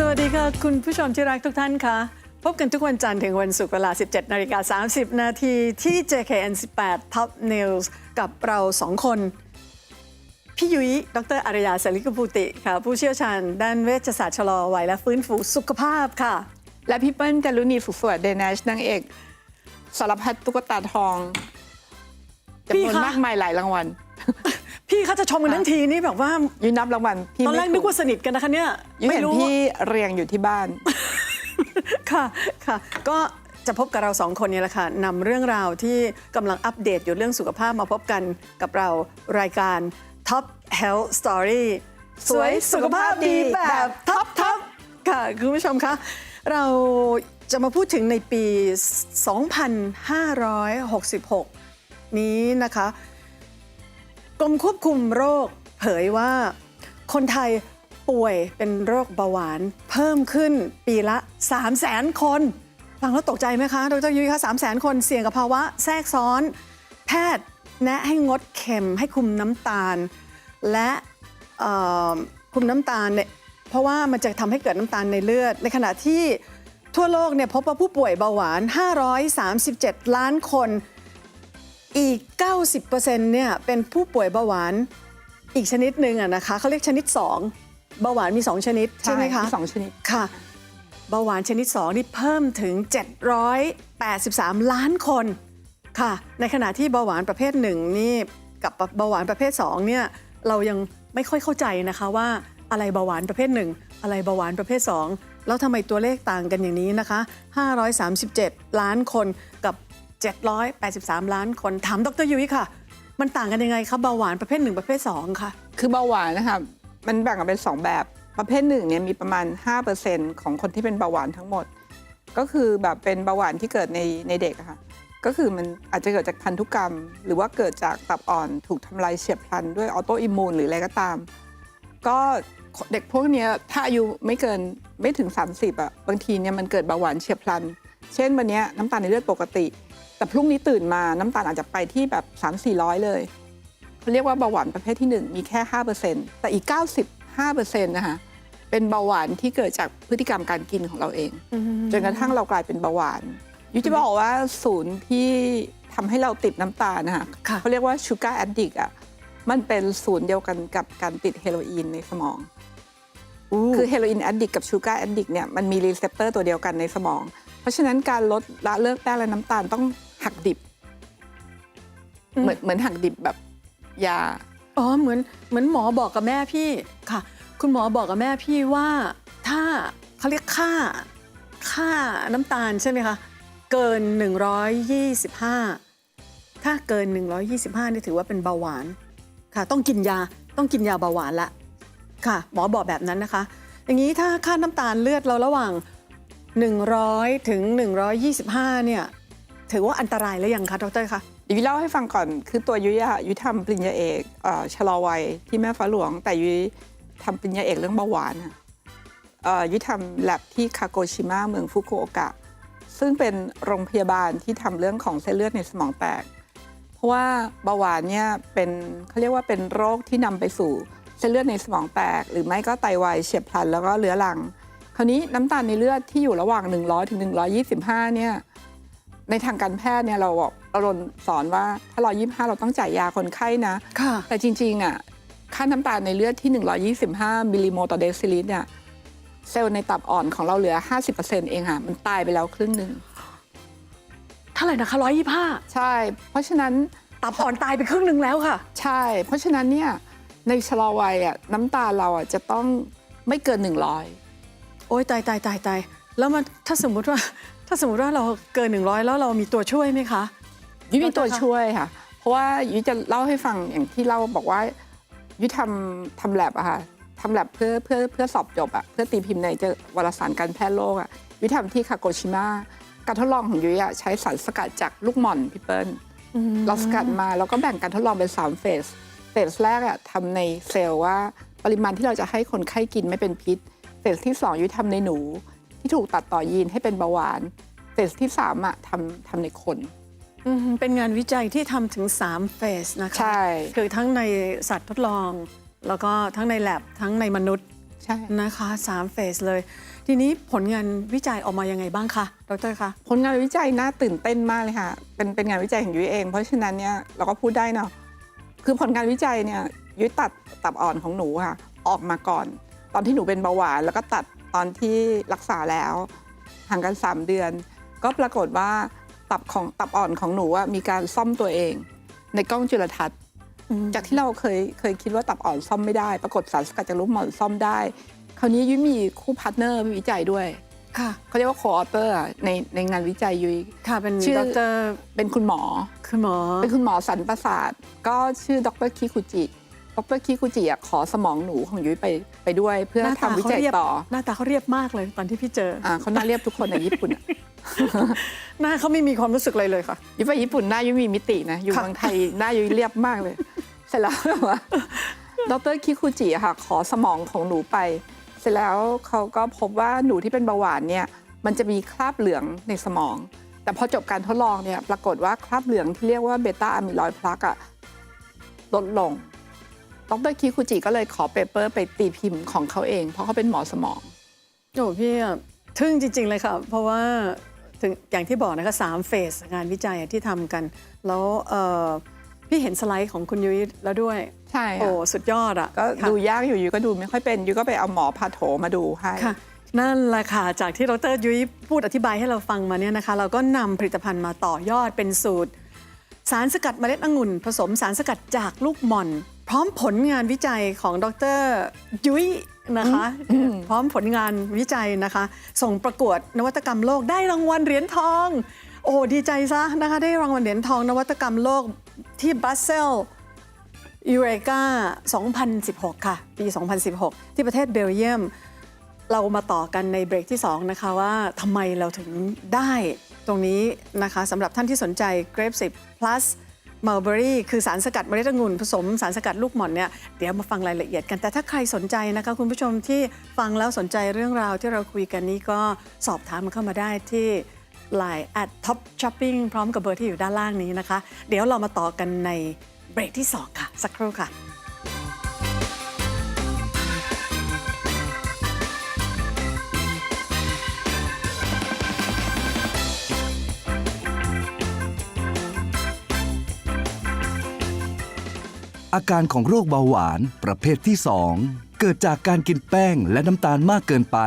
สวัสดีค่ะ คุณผู้ชมที่รักทุกท่านค่ะ พบกันทุกวันจันทร์ถึงวันศุกร์เวลา 17นาฬิกา30 นาทีที่ JKN 18 Top News กับเราสองคน พี่ยุ้ยดรอารยาสลิกภูติค่ะ ผู้เชี่ยวชาญด้านเวชศาสตร์ชะลอวัยและฟื้นฟูสุขภาพค่ะ และพี่เปิ้ลจารุณีสุขสวัสดิ์เดนชนางเอกสารพัดตุ๊กตาทองพี่จำนวนคะมากมายหลายรางวัล พี่เขาจะชมกันทั้งทีนี่แบบว่ายุ้ยนับรางวัลพี่ตอนแรกไม่นึกว่าสนิทกันนะคะเนี่ยยุ้ยไม่เห็นรู้พี่เรียงอยู่ที่บ้าน ค่ะค่ะ ก็จะพบกับเราสองคนเนี่ยแหละค่ะนำเรื่องราวที่กำลังอัปเดตอยู่เรื่องสุขภาพมาพบกันกับเรารายการ Top Health Story สวยสุขภาพดีแบบท็อปท็อปค่ะคุณผู้ชมคะเราจะมาพูดถึงในปี 2566 นี้นะคะ กรมควบคุมโรคเผยว่า คนไทยป่วยเป็นโรคเบาหวาน เพิ่มขึ้นปีละ 3 0 0แสนคน ฟังแล้วตกใจไหมคะดรยุ้ยคะ3 0 0แสนคนเสี่ยงกับภาวะแทรกซ้อน แพทย์แนะให้งดเค็มให้คุมน้ำตาล และคุมน้ำตาลเนี่ยเพราะว่ามันจะทำให้เกิดน้ำตาลในเลือด ในขณะที่ทั่วโลกเนี่ยพบว่าผู้ป่วยเบาหวาน 537 ล้านคน อีก 90%เนี่ยเป็นผู้ป่วยเบาหวานอีกชนิดหนึ่งอะนะคะเขาเรียกชนิด 2 เบาหวานมี 2 ชนิด ใช่ไหมคะสองชนิดค่ะ เบาหวานชนิด 2 นี่เพิ่มถึง 783 ล้านคนค่ะ ในขณะที่เบาหวานประเภท 1 นี่กับเบาหวานประเภท 2 เนี่ยเรายังไม่ค่อยเข้าใจนะคะว่าอะไรเบาหวานประเภท 1 อะไรเบาหวานประเภท 2 แล้วทำไมตัวเลขต่างกันอย่างนี้นะคะ 537 ล้านคนกับ 783 ล้านคน ถามดรยุ้ยค่ะ มันต่างกันยังไงคะเบาหวานประเภท 1 ประเภท 2 ค่ะ คือเบาหวานนะคะมันแบ่งออกเป็น 2 แบบประเภทหนึ่งเนี่ยมีประมาณ 5%ของคนที่เป็นเบาหวานทั้งหมด ก็คือแบบเป็นเบาหวานที่เกิดในในเด็กอะค่ะก็คือมันอาจจะเกิดจากพันธุกรรม หรือว่าเกิดจากตับอ่อนถูกทำลายเฉียบพลันด้วยออโตอิมูนหรืออะไรก็ตาม ก็เด็กพวกนี้ถ้าอายุไม่เกินไม่ถึง 30อะบางทีเนี่ยมันเกิดเบาหวานเฉียบพลัน เช่นวันนี้น้ำตาลในเลือดปกติ แต่พรุ่งนี้ตื่นมาน้ำตาลอาจจะไปที่แบบ 3 4 0 0 เลยเขาเรียกว่าเบาหวานประเภทที่ 1 มีแค่ 5%แต่อีก 95%นะคะเป็นเบาหวานที่เกิดจากพฤติกรรมการกินของเราเอง จนกระทั่งเรากลายเป็นเบาหวานยุจะบอกว่าศูนย์ที่ทำให้เราติดน้ำตาลนะคะค่ะเขาเรียกว่าชูการ์แอดดิกอะมันเป็นศูนย์เดียวกันกับการติดเฮโรอีนในสมองคือเฮโรอีนแอดดิกกับชูการ์แอดดิกเนี่ยมันมีรีเซพเตอร์ตัวเดียวกันในสมอง เพราะฉะนั้นการลดละเลิกแป้งและน้ำตาลต้อง หักดิบอืมเหมือนเหมือนหักดิบแบบยา อ๋อเหมือนเหมือนหมอบอกกับแม่พี่ค่ะ คุณหมอบอกกับแม่พี่ว่าถ้าเขาเรียกค่าค่าน้ำตาลใช่ไหมคะ เกิน 125 ถ้าเกิน 125นี่ถือว่าเป็นเบาหวานค่ะ ต้องกินยาต้องกินยาเบาหวานละค่ะ หมอบอกแบบนั้นนะคะ อย่างนี้ถ้าค่าน้ำตาลเลือดเราระหว่าง 100 ถึง 125 เนี่ย ถือว่าอันตรายแล้วยังคะดรคะยุ้ยเล่าให้ฟังก่อนคือตัวยุ้ยอะยุ้ยทำปริญญาเอกเอ่อชะลอวัยที่แม่ฟ้าหลวง แต่ยุ้ยทำปริญญาเอกเรื่องเบาหวานเอ่อยุ้ยทำแลบที่คาโกชิมะเมืองฟุกุโอกะ ซึ่งเป็นโรงพยาบาลที่ทำเรื่องของเส้นเลือดในสมองแตก เพราะว่าเบาหวานเนี่ยเป็นเขาเรียกว่าเป็นโรคที่นำไปสู่เส้นเลือดในสมองแตก หรือไม่ก็ไตวายเฉียบพลันแล้วก็เรื้อรัง คราวนี้น้ำตาลในเลือดที่อยู่ระหว่าง 100ถึง125เนี่ย ในทางการแพทย์เนี่ยเราบอกเราสอนว่าถ้า125เราต้องจ่ายยาคนไข้นะ ค่ะ แต่จริงๆอะค่าน้ำตาลในเลือดที่ 125 มิลลิโมลต่อเดซิลิตรเนี่ยเซลล์ในตับอ่อนของเราเหลือ 50%เองค่ะ มันตายไปแล้วครึ่งหนึ่งเท่าไหร่นะคะร้อยยี่ห้าใช่ เพราะฉะนั้นตับอ่อนตายไปครึ่งหนึ่งแล้วค่ะ ใช่ เพราะฉะนั้นเนี่ยในชะลอวัยอะน้ำตาลเราอะจะต้องไม่เกิน 100 โอ้ยตายตายตายตายแล้วมันถ้าสมมุติว่า ถ้าสมมติว่าเราเกิน 100 แล้วเรามีตัวช่วยไหมคะ ยุ้ยมีตัวดรคะช่วยค่ะ เพราะว่ายุ้ยจะเล่าให้ฟังอย่างที่เล่าบอกว่ายุ้ยทำทำแลบอะค่ะทำแลบเพื่อเพื่อเพื่อสอบจบอะเพื่อตีพิมพ์ในเจอวารสารการแพทย์โลกอะยุ้ยทำที่คาโกชิมะการทดลองของยุ้ยอะใช้สารสกัดจากลูกหม่อนพี่เปิ้ลเราสกัดมาแล้วก็แบ่งการทดลองเป็น3เฟสเฟสแรกอะทำในเซลล์ว่าปริมาณที่เราจะให้คนไข้กินไม่เป็นพิษเฟสที่2ยุ้ยทำในหนู ที่ถูกตัดต่อยีนให้เป็นเบาหวานเฟสที่3อะทำทำในคน อืมเป็นงานวิจัยที่ทำถึง3เฟสนะคะใช่ คือทั้งในสัตว์ทดลอง แล้วก็ทั้งในแลบทั้งในมนุษย์ใช่ นะคะ3เฟสเลย ทีนี้ผลงานวิจัยออกมายังไงบ้างคะดรคะ ผลงานวิจัยน่าตื่นเต้นมากเลยค่ะ เป็นเป็นงานวิจัยของยุ้ยเอง เพราะฉะนั้นเนี่ยเราก็พูดได้เนาะ คือผลงานวิจัยเนี่ยยุ้ยตัดตับอ่อนของหนูค่ะ ออกมาก่อน ตอนที่หนูเป็นเบาหวาน แล้วก็ตัด ตอนที่รักษาแล้วห่างกัน 3 เดือน ก็ปรากฏว่าตับของตับอ่อนของหนูอะมีการซ่อมตัวเอง ในกล้องจุลทรรศน์ จากที่เราเคยเคยคิดว่าตับอ่อนซ่อมไม่ได้ ปรากฏสารสกัดจากลูกหมอนซ่อมได้ คราวนี้ยุ้ยมีคู่พาร์ทเนอร์วิจัยด้วยค่ะเขาเรียกว่าโคออเตอร์ในในงานวิจัยยุ้ยค่ะเป็นชื่อดรเป็นคุณหมอ คุณหมอ เป็นคุณหมอสันประสาท ก็ชื่อดรคิคุจิ ดรคิคุจิอะขอสมองหนูของยุ้ยไปไปด้วย เพื่อหน้าตาทำวิจัยเขาเรียบต่อ หน้าตาเขาเรียบมากเลยตอนที่พี่เจออ่าเขาน่าเรียบทุกคนในญี่ปุ่นอะ หน้าเขาไม่มีความรู้สึกเลยเลยค่ะ ยุ้ยไปญี่ปุ่นหน้ายุ้ยมีมิตินะ อยู่ค่ะ เมืองไทยหน้ายุ้ยเรียบมากเลย เสร็จแล้วแบบว่าดรคิคุจิอะค่ะ ขอสมองของหนูไป เสร็จแล้วเขาก็พบว่าหนูที่เป็นเบาหวานเนี่ย มันจะมีคราบเหลืองในสมอง แต่พอจบการทดลองเนี่ย ปรากฏว่าคราบเหลืองที่เรียกว่าเบต้าอะมิลอยด์พลักอะลดลง ดรคิคุจิก็เลยขอเปเปอร์ไปตีพิมพ์ของเขาเอง เพราะเขาเป็นหมอสมอง โอ้พี่อะทึ่งจริง ๆ เลยค่ะ เพราะว่าถึงอย่างที่บอกนะคะสามเฟสงานวิจัยที่ทำกัน แล้วเอ่อพี่เห็นสไลด์ของคุณยุ้ยแล้วด้วย ใช่โอ้ ค่ะสุดยอดอะก็ค่ะดูยากอยู่ยูก็ดูไม่ค่อยเป็นยูก็ไปเอาหมอพาโถมาดูให้ ค่ะ นั่นแหละค่ะ จากที่ดรยุ้ยพูดอธิบายให้เราฟังมาเนี่ยนะคะ เราก็นำผลิตภัณฑ์มาต่อยอดเป็นสูตร สารสกัดเมล็ดองุ่น ผสมสารสกัดจากลูกหม่อน พร้อมผลงานวิจัยของดรยุ้ยนะคะ พร้อมผลงานวิจัยนะคะ ส่งประกวดนวัตกรรมโลกได้รางวัลเหรียญทอง โอ้ดีใจซะนะคะ ได้รางวัลเหรียญทองนวัตกรรมโลกที่บรัสเซลยูเรกา2016 ค่ะ ปี 2016 ที่ประเทศเบลเยียม เรามาต่อกันในเบรกที่ 2 นะคะว่าทำไมเราถึงได้ตรงนี้นะคะสำหรับท่านที่สนใจ Grape 10 plus Mulberry คือสารสกัดเมล็ดองุ่นผสมสารสกัดลูกหม่อนเนี่ยเดี๋ยวมาฟังรายละเอียดกัน แต่ถ้าใครสนใจนะคะ คุณผู้ชมที่ฟังแล้วสนใจเรื่องราวที่เราคุยกันนี้ก็สอบถามมาเข้ามาได้ที่ Line at Top Shopping พร้อมกับเบอร์ที่อยู่ด้านล่างนี้นะคะ เดี๋ยวเรามาต่อกันในเบรกที่ 2 ค่ะ สักครู่ค่ะ อาการของโรคเบาหวานประเภทที่ 2 เกิดจากการกินแป้งและน้ำตาลมากเกินไป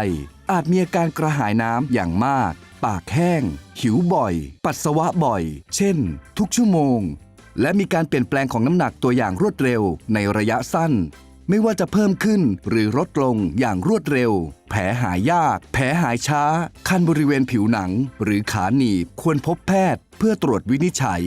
อาจมีอาการกระหายน้ำอย่างมาก ปากแห้ง หิวบ่อย ปัสสาวะบ่อย เช่น ทุกชั่วโมง และมีการเปลี่ยนแปลงของน้ำหนักตัวอย่างรวดเร็วในระยะสั้น ไม่ว่าจะเพิ่มขึ้นหรือลดลงอย่างรวดเร็ว แผลหายยาก แผลหายช้า คันบริเวณผิวหนัง หรือขาหนีบควรพบแพทย์ เพื่อตรวจวินิจฉัย